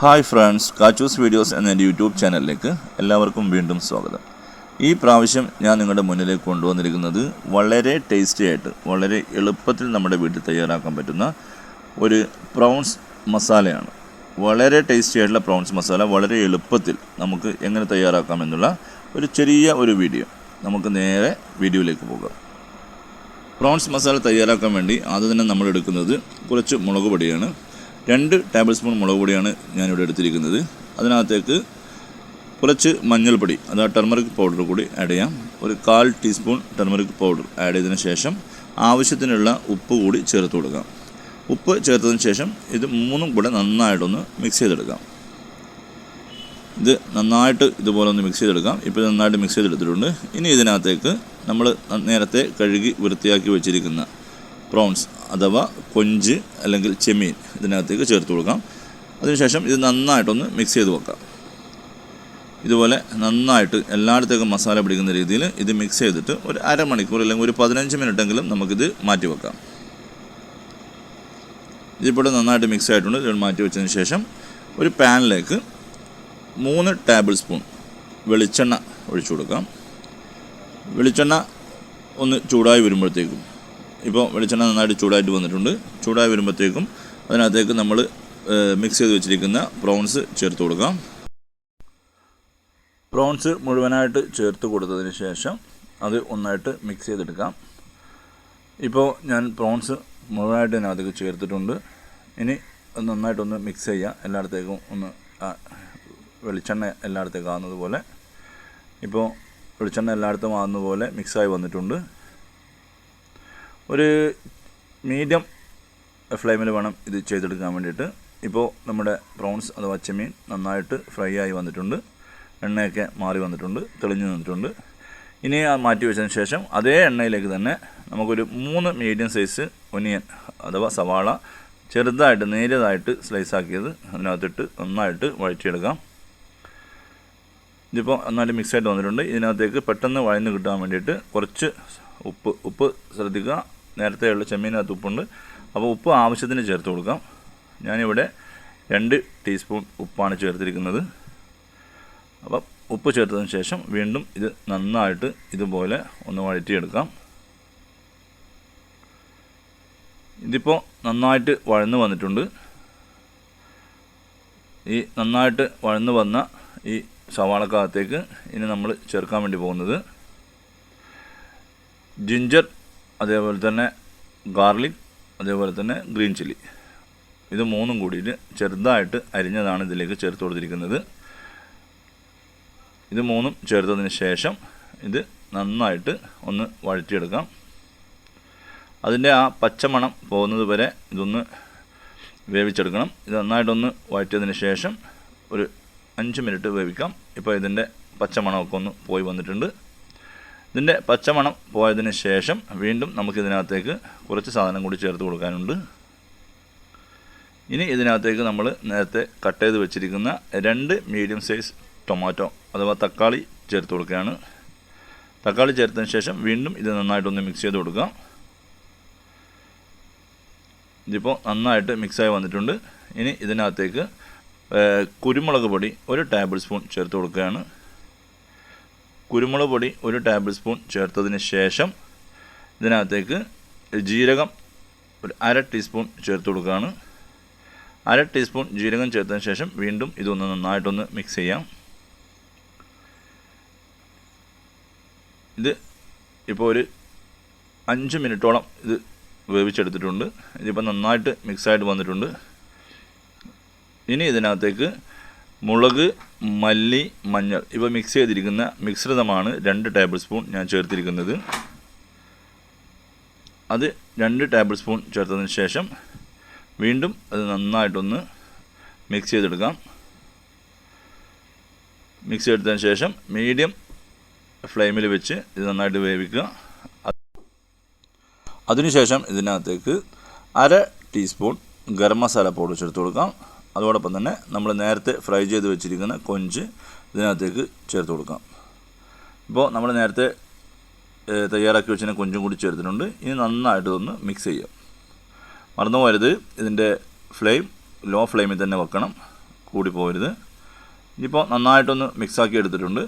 Hi friends Kachus videos എന്ന എന്റെ YouTube ചാനലിലേക്ക് എല്ലാവർക്കും വീണ്ടും സ്വാഗതം. ഈ പ്രാവശ്യം ഞാൻ നിങ്ങളുടെ മുന്നിലേക്ക് കൊണ്ടുവന്നിരിക്കുന്നത് വളരെ ടേസ്റ്റി ആയിട്ട് വളരെ എളുപ്പത്തിൽ നമ്മുടെ വീട്ടിൽ തയ്യാറാക്കാൻ പറ്റുന്ന ഒരു പ്രൗൺസ് മസാലയാണ് വളരെ ടേസ്റ്റി ആയിട്ടുള്ള പ്രൗൺസ് മസാല വളരെ എളുപ്പത്തിൽ നമുക്ക് എങ്ങനെ തയ്യാറാക്കാം എന്നുള്ള ഒരു ചെറിയ ഒരു വീഡിയോ നമുക്ക് നേരെ വീഡിയോയിലേക്ക് പോകാം. പ്രോൺസ് മസാല തയ്യാറാക്കാൻ വേണ്ടി ആദ്യം തന്നെ നമ്മൾ എടുക്കുന്നത് കുറച്ച് മുളക് പൊടിയാണ്. രണ്ട് ടേബിൾ സ്പൂൺ മുളക് പൊടിയാണ് ഞാനിവിടെ എടുത്തിരിക്കുന്നത്. അതിനകത്തേക്ക് കുറച്ച് മഞ്ഞൾപ്പൊടി അത് ആ ടെർമറിക് പൗഡർ കൂടി ആഡ് ചെയ്യാം. ഒരു കാൽ ടീസ്പൂൺ ടെർമറിക് പൗഡർ ആഡ് ചെയ്തതിന് ശേഷം ആവശ്യത്തിനുള്ള ഉപ്പ് കൂടി ചേർത്ത് കൊടുക്കാം. ഉപ്പ് ചേർത്തതിന് ശേഷം ഇത് മൂന്നും കൂടെ നന്നായിട്ടൊന്ന് മിക്സ് ചെയ്തെടുക്കാം. ഇത് നന്നായിട്ട് ഇതുപോലെ ഒന്ന് മിക്സ് ചെയ്തെടുക്കാം. ഇപ്പോൾ നന്നായിട്ട് മിക്സ് ചെയ്തെടുത്തിട്ടുണ്ട്. ഇനി ഇതിനകത്തേക്ക് നമ്മൾ നേരത്തെ കഴുകി വൃത്തിയാക്കി വെച്ചിരിക്കുന്ന പ്രോൺസ് അഥവാ കൊഞ്ച് അല്ലെങ്കിൽ ചെമ്മീൻ ഇതിനകത്തേക്ക് ചേർത്ത് കൊടുക്കാം. അതിനുശേഷം ഇത് നന്നായിട്ടൊന്ന് മിക്സ് ചെയ്ത് വെക്കാം. ഇതുപോലെ നന്നായിട്ട് എല്ലായിടത്തേക്കും മസാല പിടിക്കുന്ന രീതിയിൽ ഇത് മിക്സ് ചെയ്തിട്ട് ഒരു അരമണിക്കൂർ അല്ലെങ്കിൽ ഒരു പതിനഞ്ച് മിനിറ്റെങ്കിലും നമുക്കിത് മാറ്റി വെക്കാം. ഇതിപ്പോൾ നന്നായിട്ട് മിക്സ് ആയിട്ടുണ്ട്. ഇത് മാറ്റി വെച്ചതിന് ശേഷം ഒരു പാനിലേക്ക് മൂന്ന് ടേബിൾ സ്പൂൺ വെളിച്ചെണ്ണ ഒഴിച്ചു കൊടുക്കാം. വെളിച്ചെണ്ണ ഒന്ന് ചൂടായി വരുമ്പോഴത്തേക്കും ഇപ്പോൾ വെളിച്ചെണ്ണ നന്നായിട്ട് ചൂടായിട്ട് വന്നിട്ടുണ്ട്. ചൂടായി വരുമ്പോഴത്തേക്കും അതിനകത്തേക്ക് നമ്മൾ മിക്സ് ചെയ്ത് വെച്ചിരിക്കുന്ന പ്രോൺസ് ചേർത്ത് കൊടുക്കാം. പ്രോൺസ് മുഴുവനായിട്ട് ചേർത്ത് കൊടുത്തതിന് ശേഷം അത് ഒന്നായിട്ട് മിക്സ് ചെയ്തെടുക്കാം. ഇപ്പോൾ ഞാൻ പ്രോൺസ് മുഴുവനായിട്ട് ഇതിനകത്തേക്ക് ചേർത്തിട്ടുണ്ട്. ഇനി നന്നായിട്ടൊന്ന് മിക്സ് ചെയ്യുക. എല്ലായിടത്തേക്കും ഒന്ന് വെളിച്ചെണ്ണ എല്ലായിടത്തേക്കും ആകുന്നതുപോലെ ഇപ്പോൾ വെളിച്ചെണ്ണ എല്ലായിടത്തും ആകുന്നതുപോലെ മിക്സായി വന്നിട്ടുണ്ട്. ഒരു മീഡിയം ഫ്ലെയിമിൽ വേണം ഇത് ചെയ്തെടുക്കാൻ വേണ്ടിയിട്ട്. ഇപ്പോൾ നമ്മുടെ പ്രോൺസ് അഥവാ ചെമ്മീൻ നന്നായിട്ട് ഫ്രൈ ആയി വന്നിട്ടുണ്ട്. എണ്ണയൊക്കെ മാറി വന്നിട്ടുണ്ട് തെളിഞ്ഞു നിന്നിട്ടുണ്ട് ഇനി ആ മാറ്റി വെച്ചതിന് ശേഷം അതേ എണ്ണയിലേക്ക് തന്നെ നമുക്കൊരു മൂന്ന് മീഡിയം സൈസ് ഒനിയൻ അഥവാ സവാള ചെറുതായിട്ട് നേരിയതായിട്ട് സ്ലൈസ് ആക്കിയത് അതിനകത്തിട്ട് നന്നായിട്ട് വഴറ്റിയെടുക്കാം. ഇതിപ്പോൾ നന്നായിട്ട് മിക്സ് ആയിട്ട് വന്നിട്ടുണ്ട്. ഇതിനകത്തേക്ക് പെട്ടെന്ന് വഴന്ന് കിട്ടാൻ വേണ്ടിയിട്ട് കുറച്ച് ഉപ്പ് ഉപ്പ് ശ്രദ്ധിക്കുക. നേരത്തെയുള്ള ചെമ്മീനകത്ത് ഉപ്പുണ്ട്. അപ്പോൾ ഉപ്പ് ആവശ്യത്തിന് ചേർത്ത് കൊടുക്കാം. ഞാനിവിടെ രണ്ട് ടീസ്പൂൺ ഉപ്പാണ് ചേർത്തിരിക്കുന്നത്. അപ്പം ഉപ്പ് ചേർത്തതിന് ശേഷം വീണ്ടും ഇത് നന്നായിട്ട് ഇതുപോലെ ഒന്ന് വഴറ്റിയെടുക്കാം. ഇതിപ്പോൾ നന്നായിട്ട് വഴന്ന് വന്നിട്ടുണ്ട്. ഈ നന്നായിട്ട് വഴന്ന് വന്ന ഈ സവാളക്കകത്തേക്ക് ഇനി നമ്മൾ ചേർക്കാൻ വേണ്ടി പോകുന്നത്. ജിഞ്ചർ അതേപോലെ തന്നെ ഗാർലിക് അതേപോലെ തന്നെ ഗ്രീൻ ചില്ലി. ഇത് മൂന്നും കൂടിയിട്ട് ചെറുതായിട്ട് അരിഞ്ഞതാണ് ഇതിലേക്ക് ചേർത്ത് കൊടുത്തിരിക്കുന്നത്. ഇത് മൂന്നും ചേർത്തതിന് ശേഷം ഇത് നന്നായിട്ട് ഒന്ന് വഴറ്റിയെടുക്കാം. അതിന്റെ ആ പച്ചമണം പോകുന്നത് വരെ ഇതൊന്ന് വേവിച്ചെടുക്കണം. ഇത് നന്നായിട്ടൊന്ന് വഴറ്റിയതിന് ശേഷം ഒരു അഞ്ച് മിനിറ്റ് വേവിക്കാം. ഇപ്പോൾ ഇതിന്റെ പച്ചമണമൊക്കെ ഒന്ന് പോയി വന്നിട്ടുണ്ട്. ഇതിന്റെ പച്ചമണം പോയതിന് ശേഷം വീണ്ടും നമുക്കിതിനകത്തേക്ക് കുറച്ച് സാധനം കൂടി ചേർത്ത് കൊടുക്കാനുണ്ട്. ഇനി ഇതിനകത്തേക്ക് നമ്മൾ നേരത്തെ കട്ട് ചെയ്ത് വെച്ചിരിക്കുന്ന രണ്ട് മീഡിയം സൈസ് ടൊമാറ്റോ അഥവാ തക്കാളി ചേർത്ത് കൊടുക്കുകയാണ്. തക്കാളി ചേർത്തതിന് ശേഷം വീണ്ടും ഇത് നന്നായിട്ടൊന്ന് മിക്സ് ചെയ്ത് കൊടുക്കാം ഇതിപ്പോൾ നന്നായിട്ട് മിക്സായി വന്നിട്ടുണ്ട്. ഇനി ഇതിനകത്തേക്ക് കുരുമുളക് പൊടി ഒരു ടേബിൾ സ്പൂൺ ചേർത്ത് കൊടുക്കുകയാണ്. കുരുമുളക് പൊടി ഒരു ടേബിൾ സ്പൂൺ ചേർത്തതിന് ശേഷം ഇതിനകത്തേക്ക് ജീരകം ഒരു അര ടീസ്പൂൺ ചേർത്ത് കൊടുക്കുകയാണ്. അര ടീസ്പൂൺ ജീരകം ചേർത്തതിന് ശേഷം വീണ്ടും ഇതൊന്ന് നന്നായിട്ടൊന്ന് മിക്സ് ചെയ്യാം. ഇത് ഇപ്പോൾ ഒരു അഞ്ച് മിനിറ്റോളം ഇത് വേവിച്ചെടുത്തിട്ടുണ്ട്. ഇതിപ്പോൾ നന്നായിട്ട് മിക്സായിട്ട് വന്നിട്ടുണ്ട്. ഇനി ഇതിനകത്തേക്ക് മുളക് മല്ലി മഞ്ഞൾ ഇവ മിക്സ് ചെയ്തിരിക്കുന്ന മിശ്രിതമാണ് രണ്ട് ടേബിൾ സ്പൂൺ ഞാൻ ചേർത്തിരിക്കുന്നത്. അത് രണ്ട് ടേബിൾ സ്പൂൺ ചേർത്തതിന് ശേഷം വീണ്ടും അത് നന്നായിട്ടൊന്ന് മിക്സ് ചെയ്തെടുക്കാം. മിക്സ് ചെയ്തെടുത്തതിന് ശേഷം മീഡിയം ഫ്ലെയിമിൽ വെച്ച് ഇത് നന്നായിട്ട് വേവിക്കുക. അതിനുശേഷം ഇതിനകത്തേക്ക് അര ടീസ്പൂൺ ഗരം മസാല പൗഡർ ചേർത്ത് കൊടുക്കാം. അതോടൊപ്പം തന്നെ നമ്മൾ നേരത്തെ ഫ്രൈ ചെയ്ത് വെച്ചിരിക്കുന്ന കൊഞ്ച് ഇതിനകത്തേക്ക് ചേർത്ത് കൊടുക്കാം. ഇപ്പോൾ നമ്മൾ നേരത്തെ തയ്യാറാക്കി വെച്ചിരുന്ന കൊഞ്ചും കൂടി ചേർത്തിട്ടുണ്ട്. ഇനി നന്നായിട്ട് ഒന്ന് മിക്സ് ചെയ്യാം. മറന്നു പോരുത് ഇതിന്റെ ഫ്ലെയിം ലോ ഫ്ലെയിമിൽ തന്നെ വെക്കണം. കൂടി പോകരുത്. ഇനിയിപ്പോൾ നന്നായിട്ടൊന്ന് മിക്സാക്കി എടുത്തിട്ടുണ്ട്.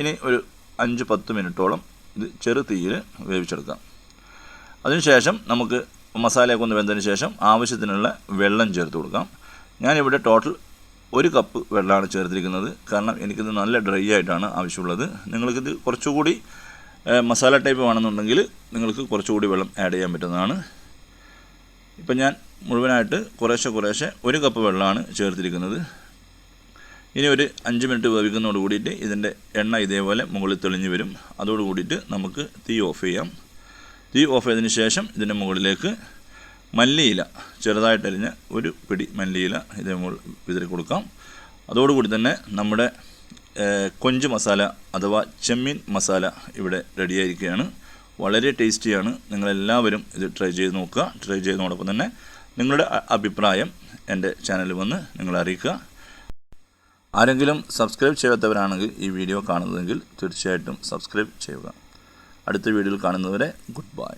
ഇനി ഒരു അഞ്ച് പത്ത് മിനിറ്റോളം ഇത് ചെറു തീയിൽ വേവിച്ചെടുക്കാം. അതിനുശേഷം നമുക്ക് മസാലയൊക്കെ ഒന്ന് വെന്തതിന് ശേഷം ആവശ്യത്തിനുള്ള വെള്ളം ചേർത്ത് കൊടുക്കാം. ഞാനിവിടെ ടോട്ടൽ ഒരു കപ്പ് വെള്ളമാണ് ചേർത്തിരിക്കുന്നത്. കാരണം എനിക്കിത് നല്ല ഡ്രൈ ആയിട്ടാണ് ആവശ്യമുള്ളത്. നിങ്ങൾക്കിത് കുറച്ചുകൂടി മസാല ടൈപ്പ് വേണമെന്നുണ്ടെങ്കിൽ നിങ്ങൾക്ക് കുറച്ചുകൂടി വെള്ളം ആഡ് ചെയ്യാൻ പറ്റുന്നതാണ്. ഇപ്പം ഞാൻ മുഴുവനായിട്ട് കുറേശ്ശെ കുറേശ്ശെ ഒരു കപ്പ് വെള്ളമാണ് ചേർത്തിരിക്കുന്നത്. ഇനി ഒരു അഞ്ച് മിനിറ്റ് വേവിക്കുന്നതോട് കൂടിയിട്ട് ഇതിന്റെ എണ്ണ ഇതേപോലെ മുകളിൽ തെളിഞ്ഞു വരും. അതോട് കൂടിയിട്ട് നമുക്ക് തീ ഓഫ് ചെയ്യാം. തീ ഓഫ് ചെയ്തതിന് ശേഷം ഇതിന്റെ മുകളിലേക്ക് മല്ലിയില ചെറുതായിട്ടരിഞ്ഞ് ഒരു പിടി മല്ലിയില ഇതേ മുകളിൽ വിതറി കൊടുക്കാം. അതോടുകൂടി തന്നെ നമ്മുടെ കൊഞ്ച് മസാല അഥവാ ചെമ്മീൻ മസാല ഇവിടെ റെഡിയായിരിക്കുകയാണ് വളരെ ടേസ്റ്റിയാണ് നിങ്ങളെല്ലാവരും ഇത് ട്രൈ ചെയ്ത് നോക്കുക. ട്രൈ ചെയ്തതോടൊപ്പം തന്നെ നിങ്ങളുടെ അഭിപ്രായം എന്റെ ചാനലിൽ വന്ന് നിങ്ങൾ അറിയിക്കുക. ആരെങ്കിലും സബ്സ്ക്രൈബ് ചെയ്യാത്തവരാണെങ്കിൽ ഈ വീഡിയോ കാണുന്നതെങ്കിൽ തീർച്ചയായിട്ടും സബ്സ്ക്രൈബ് ചെയ്യുക. അടുത്ത വീഡിയോയിൽ കാണുന്നവരെ ഗുഡ് ബൈ